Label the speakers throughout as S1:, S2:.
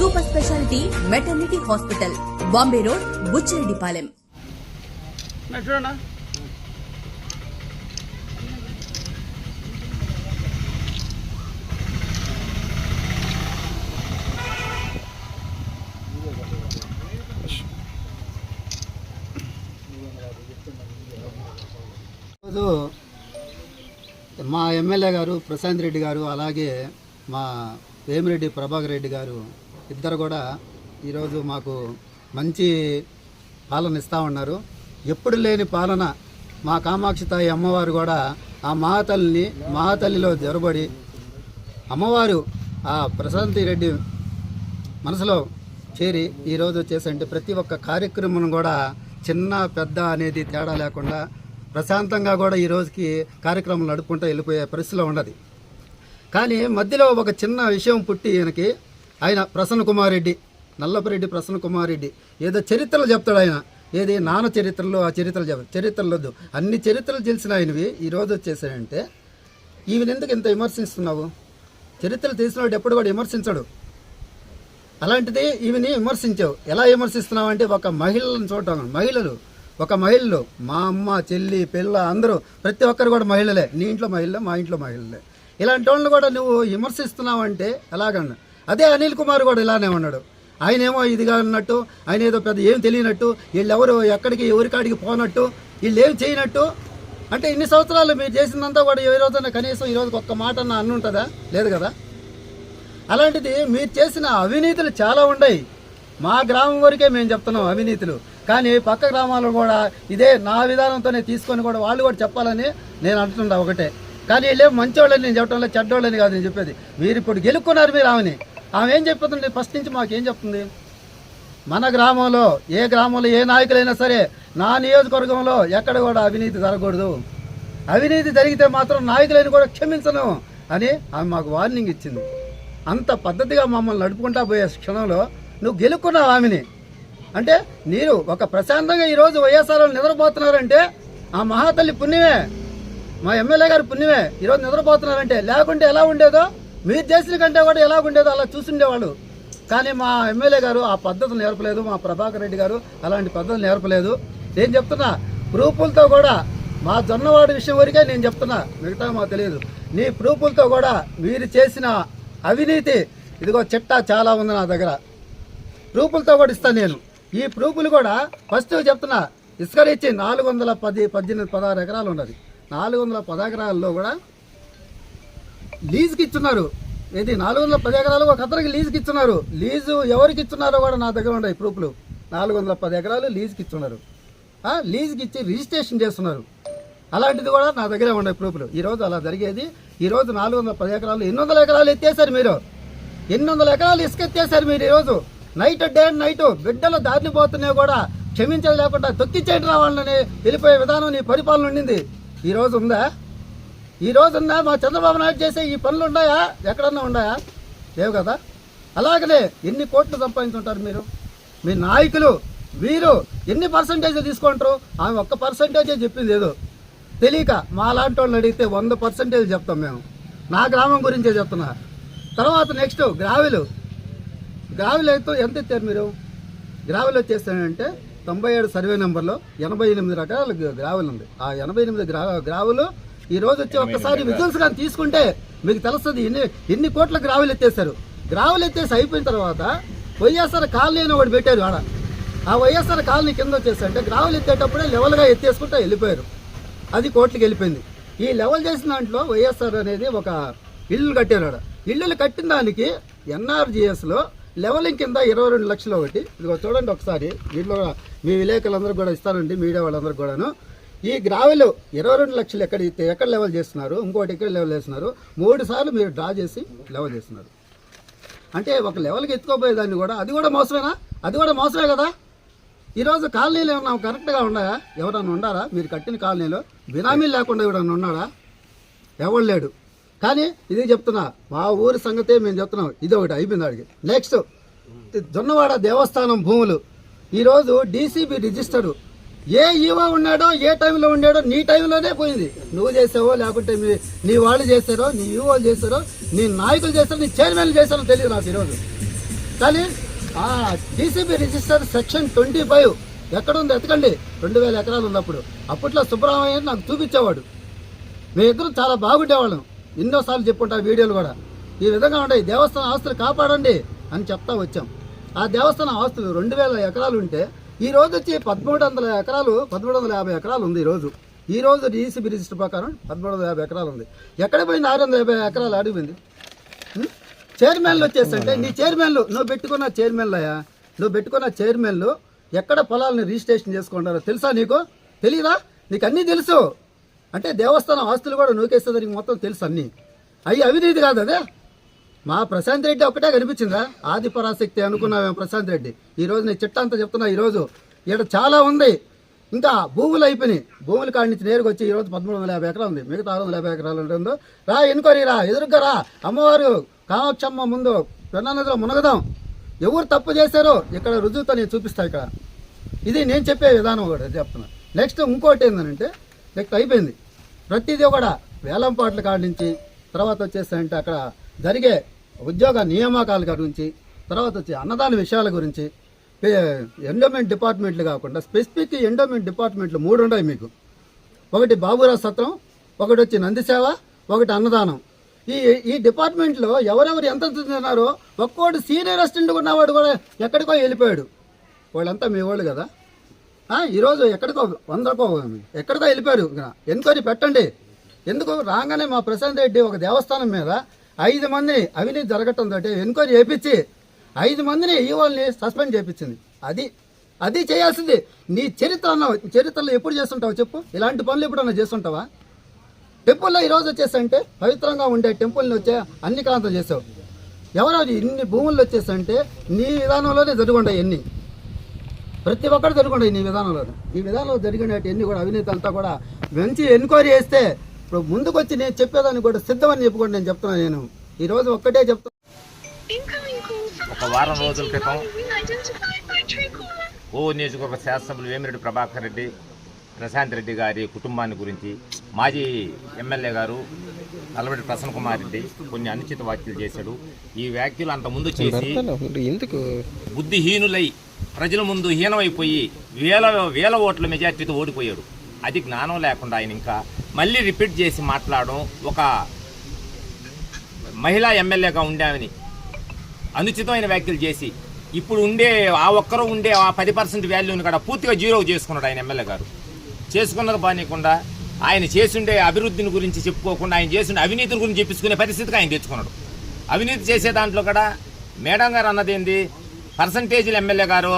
S1: super speciality maternity hospital Bombay road Buchireddypalem.
S2: ఈరోజు మా MLA గారు ప్రశాంత్ రెడ్డి గారు అలాగే మా వేమిరెడ్డి ప్రభాకర్ రెడ్డి గారు ఇద్దరు కూడా ఈరోజు మాకు మంచి పాలన ఇస్తూ ఉన్నారు. ఎప్పుడు లేని పాలన మా కామాక్షి తాయి అమ్మవారు కూడా ఆ మహాతల్లిని మహాతల్లిలో జొరబడి అమ్మవారు ఆ ప్రశాంతి రెడ్డి మనసులో చేరి ఈరోజు చేసంటే ప్రతి ఒక్క కార్యక్రమం కూడా చిన్న పెద్ద అనేది తేడా లేకుండా ప్రశాంతంగా కూడా ఈ రోజుకి కార్యక్రమం నడుపుకుంటూ వెళ్ళిపోయే పరిస్థితిలో ఉన్నది. కానీ మధ్యలో ఒక చిన్న విషయం పుట్టి ఈయనకి ఆయన ప్రసన్న కుమార్ రెడ్డి నల్లపరెడ్డి ప్రసన్న కుమార్ రెడ్డి ఏదో చరిత్రలు చెప్తాడు ఆయన. ఏది నాన్న చరిత్రలో ఆ చరిత్రలు చెప్తాడు చరిత్రలొద్దు అన్ని చరిత్రలు తెలిసిన ఆయనవి ఈరోజు వచ్చేసాయంటే ఈయన ఎందుకు ఇంత విమర్శిస్తున్నావు? చరిత్రలు తెలిసినవాడు ఎప్పుడు కూడా విమర్శించడు. అలాంటిది ఈమెని విమర్శించావు. ఎలా విమర్శిస్తున్నావు అంటే ఒక మహిళలను చూడటం మహిళలు. ఒక మహిళలు. మా అమ్మ చెల్లి పిల్ల అందరూ ప్రతి ఒక్కరు కూడా మహిళలే. నీ ఇంట్లో మహిళలే మా ఇంట్లో మహిళలే. ఇలాంటి వాళ్ళని కూడా నువ్వు విమర్శిస్తున్నావు అంటే ఎలాగన్నా అదే అనిల్ కుమార్ కూడా ఇలానే ఉన్నాడు. ఆయనేమో ఇదిగా అన్నట్టు ఆయన ఏదో పెద్ద ఏం తెలియనట్టు వీళ్ళెవరు ఎక్కడికి ఎవరికాడికి పోనట్టు వీళ్ళు ఏం చేయనట్టు. అంటే ఇన్ని సంవత్సరాలు మీరు చేసిందంతా కూడా ఏ రోజున కనీసం ఈ ఒక్క మాట అన్న అన్నుంటుందా? లేదు కదా? అలాంటిది మీరు చేసిన అవినీతులు చాలా ఉన్నాయి. మా గ్రామం వరకే మేము చెప్తున్నాం అవినీతులు. కానీ పక్క గ్రామాల్లో కూడా ఇదే నా విధానంతోనే తీసుకొని కూడా వాళ్ళు కూడా చెప్పాలని నేను అంటున్నా ఒకటే. కానీ వీళ్ళేం మంచోళ్ళని నేను చెప్పడంలో చెడ్డోళ్ళని కాదు నేను చెప్పేది. మీరు ఇప్పుడు గెలుక్కున్నారు మీరు ఆమెని ఆమె ఏం చెప్తుంది ఫస్ట్ నుంచి మాకు ఏం చెప్తుంది? మన గ్రామంలో ఏ గ్రామంలో ఏ నాయకులైనా సరే నా నియోజకవర్గంలో ఎక్కడ కూడా అవినీతి జరగకూడదు. అవినీతి జరిగితే మాత్రం నాయకులను కూడా క్షమించను అని ఆమె మాకు వార్నింగ్ ఇచ్చింది. అంత పద్ధతిగా మమ్మల్ని నడుపుకుంటా పోయే క్షణంలో నువ్వు గెలుక్కున్నావు ఆమెని. అంటే మీరు ఒక ప్రశాంతంగా ఈరోజు వైఎస్ఆర్ నిద్రపోతున్నారంటే ఆ మహాతల్లి పుణ్యమే. మా ఎమ్మెల్యే గారి పుణ్యమే. ఈరోజు నిద్రపోతున్నారంటే లేకుంటే ఎలా ఉండేదో మీరు చేసిన కంటే కూడా ఎలాగుండేదో అలా చూసుండేవాళ్ళు. కానీ మా ఎమ్మెల్యే గారు ఆ పద్ధతులు నేర్పలేదు మా ప్రభాకర్ రెడ్డి గారు అలాంటి పద్ధతులు నేర్పలేదు. నేను చెప్తున్నా ప్రూఫులతో కూడా మా జొన్నవాడి విషయం వరకే నేను చెప్తున్నా మిగతా మాకు తెలియదు. నీ ప్రూఫులతో కూడా మీరు చేసిన అవినీతి ఇదిగో చిట్టా చాలా ఉంది నా దగ్గర. ప్రూఫులతో కూడా ఇస్తాను నేను. ఈ ప్రూఫులు కూడా ఫస్ట్ చెప్తున్నా ఇసుకరిచ్చి నాలుగు వందల పది పద్దెనిమిది పదహారు ఎకరాలు ఉన్నది. నాలుగు వందల పదెకరాల్లో కూడా లీజుకి ఇచ్చున్నారు ఇది నాలుగు వందల పది ఎకరాలు ఒక అతనికి లీజుకి ఇచ్చున్నారు లీజు ఎవరికి ఇచ్చున్నారో కూడా నా దగ్గర ఉన్నాయి ప్రూఫ్లు. నాలుగు వందల పది ఎకరాలు లీజుకి ఇచ్చున్నారు లీజుకి ఇచ్చి రిజిస్ట్రేషన్ చేస్తున్నారు. అలాంటిది కూడా నా దగ్గరే ఉన్నాయి ప్రూఫ్లు. ఈరోజు అలా జరిగేది. ఈరోజు నాలుగు వందల పది ఎకరాలు ఎన్ని వందల ఎకరాలు ఎత్తేసారు మీరు. ఎన్ని వందల ఎకరాలు ఇసుక ఎత్తేసారు మీరు ఈరోజు నైట్ డే అండ్ నైట్ బిడ్డలు దారిని పోతున్నాయి కూడా. క్షమించలేకుండా లేకుండా తొక్కిచ్చేటి రావాలని వెళ్ళిపోయే విధానం నీ పరిపాలన ఉండింది. ఈరోజు ఉందా? ఈ రోజున్న మా చంద్రబాబు నాయుడు చేసే ఈ పనులు ఉన్నాయా? ఎక్కడన్నా ఉన్నాయా? లేవు కదా. అలాగనే ఎన్ని కోట్లు సంపాదించుంటారు మీరు? మీ నాయకులు వీరు ఎన్ని పర్సంటేజ్ తీసుకుంటారు? ఆమె ఒక్క పర్సంటేజే చెప్పింది ఏదో. తెలియక మా లాంటి వాళ్ళని అడిగితే వంద పర్సెంటేజ్ చెప్తాం మేము. నా గ్రామం గురించే చెప్తున్నా. తర్వాత నెక్స్ట్ గ్రావెలు. గ్రావెల్ అయితే ఎంత ఇచ్చారు మీరు? గ్రావెల్ వచ్చేస్తానంటే తొంభై ఏడు సర్వే నెంబర్లో ఎనభై ఎనిమిది రకాల గ్రావెల్ ఉంది. ఆ ఎనభై ఎనిమిది గ్రా గ్రావెలు ఈ రోజు వచ్చి ఒక్కసారి విజువల్స్ కానీ తీసుకుంటే మీకు తెలుస్తుంది ఎన్ని ఎన్ని కోట్ల గ్రావెల్ ఎత్తేసారు గ్రావెల్ ఎత్తేసి అయిపోయిన తర్వాత వైఎస్ఆర్ కాలనీ అని ఒకటి పెట్టారు ఆడ. ఆ వైఎస్ఆర్ కాలనీ కింద వచ్చేసి అంటే గ్రావెల్ ఎత్తేటప్పుడే లెవెల్గా ఎత్తేసుకుంటూ వెళ్ళిపోయారు. అది కోట్లకి వెళ్ళిపోయింది. ఈ లెవెల్ చేసిన దాంట్లో వైఎస్ఆర్ అనేది ఒక ఇల్లు కట్టారు ఆడ. ఇల్లులు కట్టిన దానికి ఎన్ఆర్జిఎస్లో లెవెలింగ్ కింద ఇరవై రెండు లక్షలు ఒకటి. ఇదిగో చూడండి ఒకసారి. దీంట్లో మీ విలేకరులందరూ కూడా ఇస్తానండి మీడియా వాళ్ళందరూ కూడాను. ఈ గ్రావెల్ ఇరవై రెండు లక్షలు ఎక్కడ ఇస్తే ఎక్కడ లెవెల్ చేస్తున్నారు? ఇంకోటి ఎక్కడ లెవెల్ చేస్తున్నారు? మూడు సార్లు మీరు డ్రా చేసి లెవెల్ చేస్తున్నారు. అంటే ఒక లెవెల్కి ఎత్తుకోపోయేదాన్ని కూడా అది కూడా మోసమేనా? అది కూడా మోసమే కదా? ఈరోజు కాలనీలు ఏమన్నా కరెక్ట్గా ఉన్నాయా? ఎవరన్నా ఉండారా? మీరు కట్టిన కాలనీలో బినామీలు లేకుండా ఎవడన్నా ఉన్నాడా? ఎవడు లేడు. కానీ ఇది చెప్తున్నా మా ఊరి సంగతే మేము చెప్తున్నాం. ఇది ఒకటి అయిపోయింది అడిగి నెక్స్ట్ జొన్నవాడ దేవస్థానం భూములు. ఈరోజు డీసీబీ రిజిస్టరు ఏ ఈవో ఉన్నాడో ఏ టైంలో ఉన్నాడో నీ టైంలోనే పోయింది. నువ్వు చేసావో లేకుంటే మీ నీ వాళ్ళు చేశారో నీ ఈవోలు చేశారో నీ నాయకులు చేశారో నీ చైర్మన్లు చేశారో తెలియదు నాకు ఈరోజు. కానీ ఆ DCB register section twenty five ఎక్కడుంది ఎతకండి రెండు వేల ఎకరాలు ఉన్నప్పుడు. అప్పట్లో సుబ్రహ్మణ్యం నాకు చూపించేవాడు. మేమిద్దరం చాలా బాగుండేవాళ్ళం. ఎన్నోసార్లు చెప్పుంటారు వీడియోలు కూడా. ఈ విధంగా ఉంటాయి. దేవస్థానం ఆస్తులు కాపాడండి అని చెప్తా వచ్చాం. ఆ దేవస్థానం ఆస్తులు రెండు వేల ఎకరాలు ఉంటే ఈరోజు వచ్చి పదమూడు వందల ఎకరాలు పదమూడు వందల యాభై ఎకరాలు ఉంది ఈ రోజు. ఈ రోజు డీసీబీ రిజిస్టర్ ప్రకారం పదమూడు వందల యాభై ఎకరాలు ఉంది. ఎక్కడ పోయింది ఆరు వందల యాభై ఎకరాలు అడిగింది చైర్మన్లు వచ్చేసంటే నీ చైర్మన్లు నువ్వు పెట్టుకున్న చైర్మన్లు అయ్యా. నువ్వు పెట్టుకున్న చైర్మన్లు ఎక్కడ పొలాలను రిజిస్ట్రేషన్ చేసుకుంటారో తెలుసా నీకు? తెలియదా నీకు అన్నీ తెలుసు. అంటే దేవస్థానం ఆస్తులు కూడా నూకేస్తుంది నీకు మొత్తం తెలుసు అన్నీ. అవి అవినీతి కాదు అదే? మా ప్రశాంత్ రెడ్డి ఒక్కటే కనిపించిందా? ఆది పరాశక్తి అనుకున్నావేమో ప్రశాంత్ రెడ్డి. ఈ రోజు నేను చిట్ట అంతా చెప్తున్నా ఈరోజు ఇక్కడ చాలా ఉంది. ఇంకా భూములు అయిపోయినాయి. భూములు కాడి నుంచి నేరుగా వచ్చి ఈ రోజు పదమూడు వందల యాభై ఎకరాలు ఉంది. మిగతా ఆరు వందల యాభై ఎకరాలు ఉంటుందో రా ఎన్నుకోరి రా. ఎదురుగా రా. అమ్మవారు కామాక్షమ్మ ముందు పెన్నానదిలో మునగదాం. ఎవరు తప్పు చేశారో ఇక్కడ రుజువుతో నేను చూపిస్తా ఇక్కడ. ఇది నేను చెప్పే విధానం కూడా చెప్తున్నా. నెక్స్ట్ ఇంకోటి ఏంటంటే నెక్స్ట్ అయిపోయింది. ప్రతిదీ కూడా వేలంపాట్ల కాడి నుంచి తర్వాత వచ్చేసంటే అక్కడ జరిగే ఉద్యోగ నియామకాల గురించి తర్వాత వచ్చి అన్నదాన విషయాల గురించి ఎండోమెంట్ డిపార్ట్మెంట్లు కాకుండా స్పెసిఫిక్ ఎండోమెంట్ డిపార్ట్మెంట్లు మూడు ఉన్నాయి మీకు. ఒకటి బాబురావు సత్రం ఒకటి వచ్చి నందిసేవ ఒకటి అన్నదానం. ఈ ఈ డిపార్ట్మెంట్లో ఎవరెవరు ఎంత తిన్నారో ఒక్కోటి సీనియర్ అసిస్టెంట్ ఉన్నవాడు కూడా ఎక్కడికో వెళ్ళిపోయాడు. వాళ్ళంతా మీ వాళ్ళు కదా. ఈరోజు ఎక్కడికో వందకో ఎక్కడికో వెళ్ళిపోయారు. ఇంకా ఎంక్వైరీ పెట్టండి. ఎందుకు? రాగానే మా ప్రశాంత్ రెడ్డి ఒక దేవస్థానం మీద ఐదు మందిని అవినీతి జరగటంతో ఎంక్వైరీ చేపించి ఐదు మందిని ఈవోల్ని సస్పెండ్ చేపించింది అది అది చేయాల్సింది. నీ చరిత్ర చరిత్రలో ఎప్పుడు చేస్తుంటావు చెప్పు? ఇలాంటి పనులు ఎప్పుడన్నా చేస్తుంటావా? టెంపుల్లో ఈరోజు వచ్చేసంటే పవిత్రంగా ఉండే టెంపుల్ని వచ్చే అన్ని క్రాంతం చేసావు. ఎవరో ఇన్ని భూముల్లో వచ్చేసంటే నీ విధానంలోనే జరుగుంటాయి ఎన్ని. ప్రతి ఒక్కరు జరుగుంటాయి నీ విధానంలో ఈ విధానంలో జరిగినట్టు ఎన్ని కూడా అవినీతి అంతా కూడా మంచి ఎంక్వైరీ చేస్తే ఇప్పుడు ముందుకు వచ్చి నేను చెప్పేదాన్ని కూడా సిద్ధమని చెప్పుకోండి నేను చెప్తున్నాను నేను. ఈ రోజు ఒక్కటే చెప్తాను
S3: ఒక వారం రోజుల క్రితం ఓ నియోజకవర్గ శాసనసభ్యులు వేమిరెడ్డి ప్రభాకర్ రెడ్డి ప్రశాంత్ రెడ్డి గారి కుటుంబాన్ని గురించి మాజీ ఎమ్మెల్యే గారు నల్లబెట్టి ప్రసన్న కుమార్ రెడ్డి కొన్ని అనుచిత వ్యాఖ్యలు చేశాడు. ఈ వ్యాఖ్యలు అంత ముందు చేసి
S4: ఎందుకు?
S3: బుద్ధిహీనులై ప్రజల ముందు హీనమైపోయి వేల వేల ఓట్ల మెజార్టీతో ఓడిపోయాడు. అది జ్ఞానం లేకుండా ఆయన ఇంకా మళ్ళీ రిపీట్ చేసి మాట్లాడడం ఒక మహిళా ఎమ్మెల్యేగా ఉండామని అనుచితమైన వ్యాఖ్యలు చేసి ఇప్పుడు ఉండే ఆ ఒక్కరు ఉండే ఆ పది పర్సెంట్ వాల్యూని కూడా పూర్తిగా జీరో చేసుకున్నాడు ఆయన ఎమ్మెల్యే గారు. చేసుకున్నది బానీయకుండా ఆయన చేసుండే అభివృద్ధిని గురించి చెప్పుకోకుండా ఆయన చేసిండే అవినీతిని గురించి చెప్పుకునే పరిస్థితికి ఆయన తెచ్చుకున్నాడు. అవినీతి చేసే దాంట్లో కూడా మేడం గారు అన్నది ఏంది? పర్సంటేజీలు ఎమ్మెల్యే గారు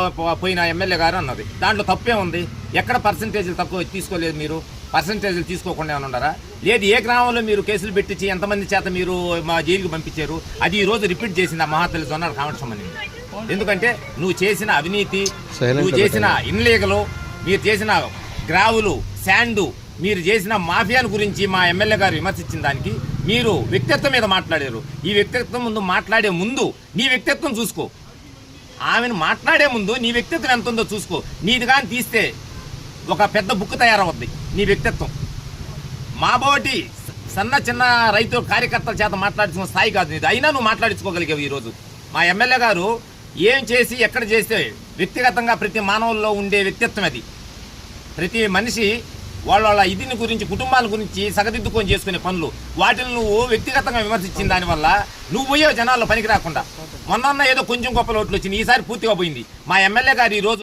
S3: పోయిన ఎమ్మెల్యే గారు అన్నది. దాంట్లో తప్పే ఉంది. ఎక్కడ పర్సంటేజీలు తక్కువ తీసుకోలేదు మీరు? పర్సంటేజీలు తీసుకోకుండా ఏమైనా ఉన్నారా లేదు ఏ గ్రామంలో మీరు కేసులు పెట్టించి ఎంతమంది చేత మీరు మా జైలుకి పంపించారు? అది ఈ రోజు రిపీట్ చేసింది ఆ మహాతల్లి జొన్నారు కామక్షమని ఎందుకంటే నువ్వు చేసిన అవినీతి నువ్వు చేసిన ఇన్లీగలు మీరు చేసిన గ్రావులు శాండు మీరు చేసిన మాఫియాను గురించి మా ఎమ్మెల్యే గారు విమర్శించిన దానికి మీరు వ్యక్తిత్వం మీద మాట్లాడారు. ఈ వ్యక్తిత్వం ముందు మాట్లాడే ముందు నీ వ్యక్తిత్వం చూసుకో. ఆమెను మాట్లాడే ముందు నీ వ్యక్తిత్వం ఎంత ఉందో చూసుకో. నీది కానీ తీస్తే ఒక పెద్ద బుక్ తయారవుద్ది నీ వ్యక్తిత్వం. మాబోటి సన్న చిన్న రైతు కార్యకర్తల చేత మాట్లాడించుకున్న స్థాయి కాదు నీది. అయినా నువ్వు మాట్లాడించుకోగలిగావు ఈరోజు. మా ఎమ్మెల్యే గారు ఏం చేసి ఎక్కడ చేస్తే వ్యక్తిగతంగా ప్రతి మానవుల్లో ఉండే వ్యక్తిత్వం అది. ప్రతి మనిషి వాళ్ళ వాళ్ళ ఇదిని గురించి కుటుంబాల గురించి సగదిద్దుకొని చేసుకునే పనులు. వాటిని నువ్వు వ్యక్తిగతంగా విమర్శించిన దానివల్ల నువ్వు పోయే జనాల్లో పనికి రాకుండా. మొన్న ఏదో కొంచెం గొప్ప లోట్లు వచ్చింది ఈసారి పూర్తిగా పోయింది. మా ఎమ్మెల్యే గారు ఈ రోజు